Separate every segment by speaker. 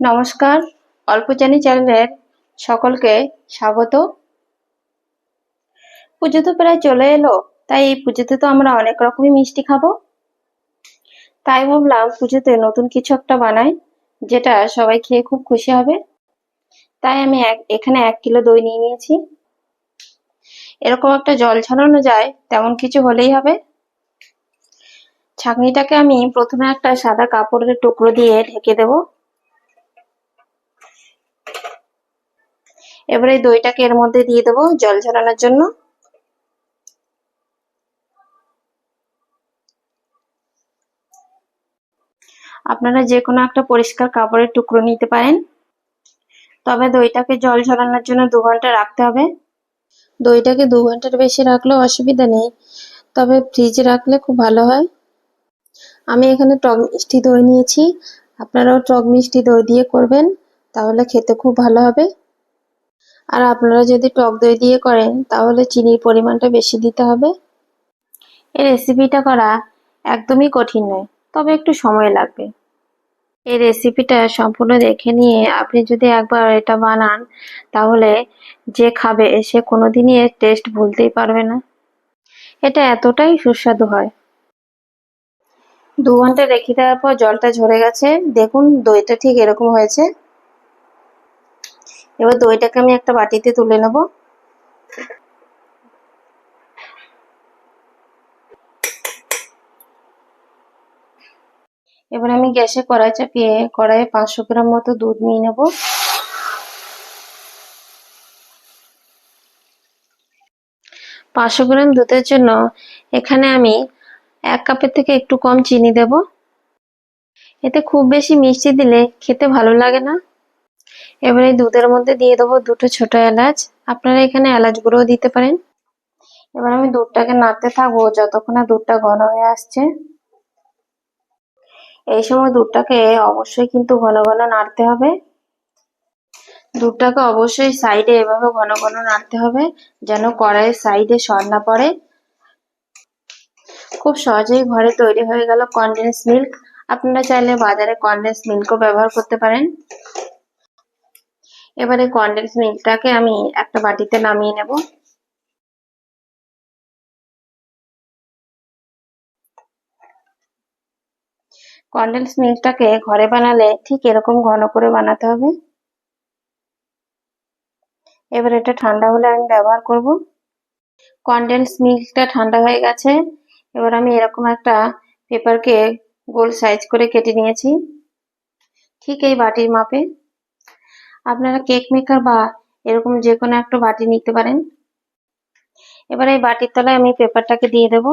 Speaker 1: নমস্কার অল্প জানি চ্যানেলের সকলকে স্বাগত। পুজো তো প্রায় চলে এলো, তাই এই পুজোতে তো আমরা অনেক রকমই মিষ্টি খাব। তাই ভাবলাম পুজোতে নতুন কিছু একটা বানাই, যেটা সবাই খেয়ে খুব খুশি হবে। তাই আমি এখানে এক কিলো দই নিয়ে নিয়েছি। এরকম একটা জল ছড়ানো যায়, তেমন কিছু হলেই হবে। ছাঁকনিটাকে আমি প্রথমে একটা সাদা কাপড়ের টুকরো দিয়ে ঢেকে দেবো। এবারে দইটাকে এর মধ্যে দিয়ে দেবো জল ঝরানোর জন্য। আপনারা যে কোনো একটা পরিষ্কার কাপড়ের টুকরো নিতে পারেন। তবে দইটাকে জল ঝরানোর জন্য দু ঘণ্টা রাখতে হবে। দইটাকে দু ঘণ্টার বেশি রাখলেও অসুবিধা নেই, তবে ফ্রিজে রাখলে খুব ভালো হয়। আমি এখানে টক মিষ্টি দই নিয়েছি। আপনারাও টক মিষ্টি দই দিয়ে করবেন, তাহলে খেতে খুব ভালো হবে। আর আপনারা যদি টক দই দিয়ে করেন, তাহলে চিনির পরিমাণটা বেশি দিতে হবে। এই রেসিপিটা করা একদমই কঠিন নয়, তবে একটু সময় লাগবে। এই রেসিপিটা সম্পূর্ণ দেখে নিয়ে আপনি যদি একবার এটা বানান, তাহলে যে খাবে, সে কোনোদিনই এর টেস্ট ভুলতেই পারবে না। এটা এতটাই সুস্বাদু হয়। দু ঘণ্টা রেখে দেওয়ার পর জলটা ঝরে গেছে। দেখুন, দইটা ঠিক এরকম হয়েছে। এবার দইটাকে আমি একটা বাটিতে তুলে নেব। এবার আমি গ্যাসে কড়াই চাপিয়ে, কড়াইয়ে পাঁচশো গ্রাম মতো দুধ নিয়ে নেব। পাঁচশো গ্রাম দুধের জন্য এখানে আমি এক কাপের থেকে একটু কম চিনি দেব। এতে খুব বেশি মিষ্টি দিলে খেতে ভালো লাগে না। এবার এই দুধের মধ্যে দিয়ে দেবো দুটো ছোট এলাচ। আপনারা এখানে এলাচ গুঁড়োও দিতে পারেন। এবার আমি দুধটাকে নাড়তে থাকব যতক্ষণ না দুধটা ঘন হয়ে আসছে। এই সময় দুধটাকে অবশ্যই কিন্তু ঘন ঘন নাড়তে হবে। দুধটাকে অবশ্যই সাইডে এভাবে ঘন ঘন নাড়তে হবে যেন কড়াইয়ের সাইডে সর না পড়ে। খুব সহজেই ঘরে তৈরি হয়ে গেল কনডেন্স মিল্ক আপনারা চাইলে বাজারে কনডেন্স মিল্কও ব্যবহার করতে পারেন। এবারে কনডেন্স মিল্কটাকে আমি একটা বাটিতে নামিয়ে নেব। কনডেন্স মিল্কটাকে ঘরে বানালে ঠিক এরকম ঘন করে বানাতে হবে। এবার এটা ঠান্ডা হলে আমি ব্যবহার করব। কনডেন্স মিল্কটা ঠান্ডা হয়ে গেছে। এবার আমি এরকম একটা পেপারকে গোল সাইজ করে কেটে নিয়েছি। ঠিক এই বাটির মাপে। আপনারা কেক মেকার বা এরকম যে কোনো একটা বাটি নিতে পারেন। এবার এই বাটির তলায় আমি পেপারটাকে দিয়ে দেব।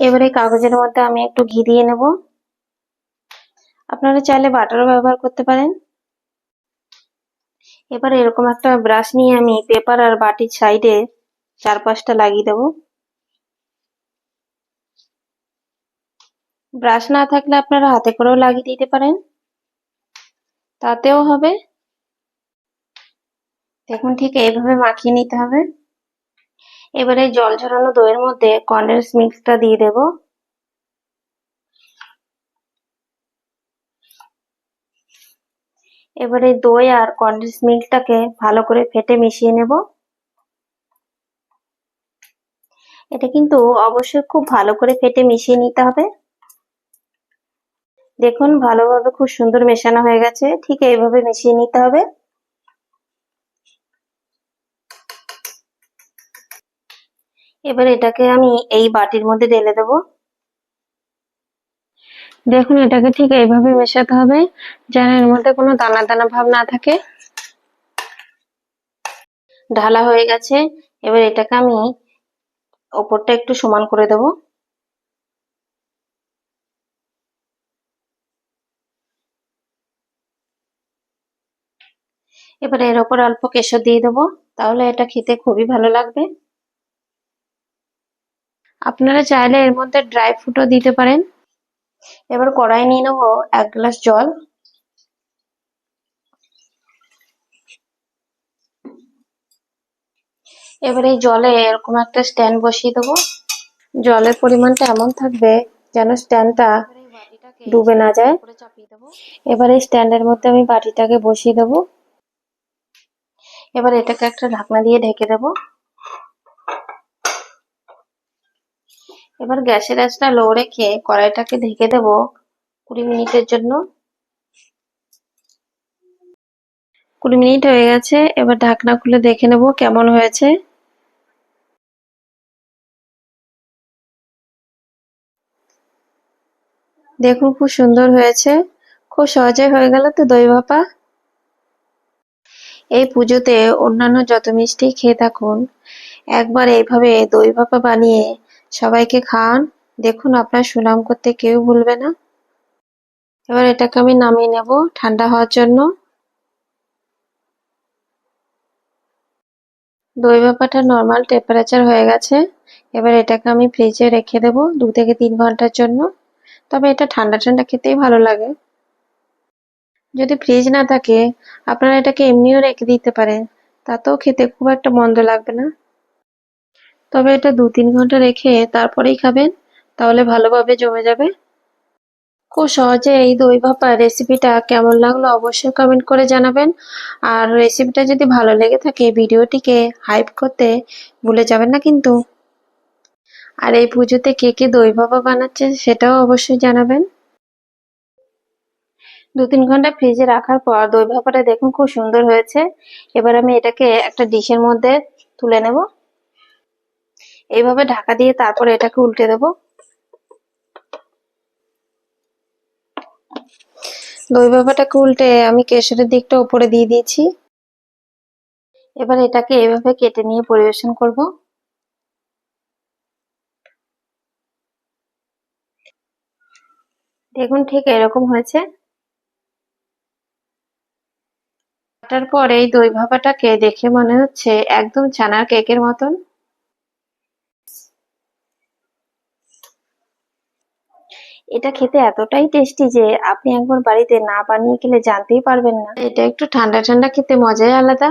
Speaker 1: এবার এই কাগজের মধ্যে আমি একটু ঘি দিয়ে নেব। আপনারা চাইলে বাটারও ব্যবহার করতে পারেন। এবার এরকম একটা ব্রাশ নিয়ে আমি পেপার আর বাটির সাইডে চারপাশটা লাগিয়ে দেব। ব্রাশ না থাকলে আপনারা হাতে করেও লাগিয়ে দিতে পারেন। তাতেও হবে। দেখুন, ঠিক এইভাবে মাখিয়ে নিতে হবে। এবারে জল ঝরানো দইয়ের মধ্যে কন্ডেন্স মিক্সটা দিয়ে দেব। এবারে দই আর কন্ডেন্স মিল্কটাকে ভালো করে ফেটে মিশিয়ে নেব। এটা কিন্তু অবশ্যই খুব ভালো করে ফেটে মিশিয়ে নিতে হবে। দেখুন, ভালোভাবে খুব সুন্দর মেশানো হয়ে গেছে। ঠিক এইভাবে মিশিয়ে নিতে হবে। এবার এটাকে আমি এই বাটির মধ্যে ঢেলে দেব। দেখুন, এটাকে ঠিক এইভাবে মেশাতে হবে যেন এর মধ্যে কোনো দানা দানা ভাব না থাকে। ঢালা হয়ে গেছে। এবার এটাকে আমি ওপরটা একটু সমান করে দেব। এবার এর ওপর অল্প কেশর দিয়ে দেবো। তাহলে এটা খেতে খুবই ভালো লাগবে। আপনারা চাইলে এর মধ্যে ড্রাই ফ্রুটও দিতে পারেন। এবার কড়াই নিয়ে নেব এক গ্লাস জল। এবার এই জলে এরকম একটা স্ট্যান্ড বসিয়ে দেবো। জলের পরিমাণটা এমন থাকবে যেন স্ট্যান্ডটা ডুবে না যায়। এবার এই স্ট্যান্ডের মধ্যে আমি বাটিটাকে বসিয়ে দেবো। এবার এটাকে একটা ঢাকনা দিয়ে ঢেকে দেব। এবার গ্যাসের আঁচটা লো রেখে কড়াইটাকে ঢেকে দেব কুড়ি মিনিটের জন্য। কুড়ি মিনিট হয়ে গেছে, এবার ঢাকনা খুলে দেখে নেব কেমন হয়েছে। দেখুন খুব সুন্দর হয়েছে। খুব সহজে হয়ে গেল তো দই ভাপা। এই পুজোতে অন্যান্য যত মিষ্টি খেয়ে থাকুন, একবার এইভাবে দই ভাপা বানিয়ে সবাইকে খান। দেখুন আপনার সুনাম করতে কেউ ভুলবে না। এবার এটাকে আমি নামিয়ে নেব ঠান্ডা হওয়ার জন্য। দই ভাপাটা নর্মাল টেম্পারেচার হয়ে গেছে। এবার এটাকে আমি ফ্রিজে রেখে দেব দু থেকে তিন ঘণ্টার জন্য। তবে এটা ঠান্ডা ঠান্ডা খেতেই ভালো লাগে। যদি ফ্রিজ না থাকে, আপনারা এটাকে এমনিও রেখে দিতে পারেন। তাতেও খেতে খুব একটা মন্দ লাগবে না। তবে এটা দু তিন ঘণ্টা রেখে তারপরেই খাবেন, তাহলে ভালোভাবে জমে যাবে। খুব সহজে এই দই ভাপা রেসিপিটা কেমন লাগল অবশ্যই কমেন্ট করে জানাবেন। আর রেসিপিটা যদি ভালো লেগে থাকে ভিডিওটিকে হাইপ করতে ভুলে যাবেন না কিন্তু। আর এই পুজোতে কে কে দই ভাপা বানাচ্ছে সেটাও অবশ্যই জানাবেন। দু তিন ঘণ্টা ফ্রিজে রাখার পর দই ভাপাটা দেখুন খুব সুন্দর হয়েছে। এবার আমি এটাকে একটা ডিশের মধ্যে তুলে নেব। এইভাবে ঢাকা দিয়ে তারপরে এটাকে উল্টে দেব। দই ভাপাটাকে উল্টে আমি কেশরের দিকটা উপরে দিয়ে দিয়েছি। এবার এটাকে এভাবে কেটে নিয়ে পরিবেশন করব। দেখুন ঠিক এরকম হয়েছে। কাটার পর এই দই ভাপাটাকে দেখে মনে হচ্ছে একদম ছানার কেকের মতন। এটা খেতে এতটাই টেস্টি যে আপনি একবার বাড়িতে না বানিয়ে খেলে জানতেই পারবেন না। এটা একটু ঠান্ডা ঠান্ডা খেতে মজাই আলাদা।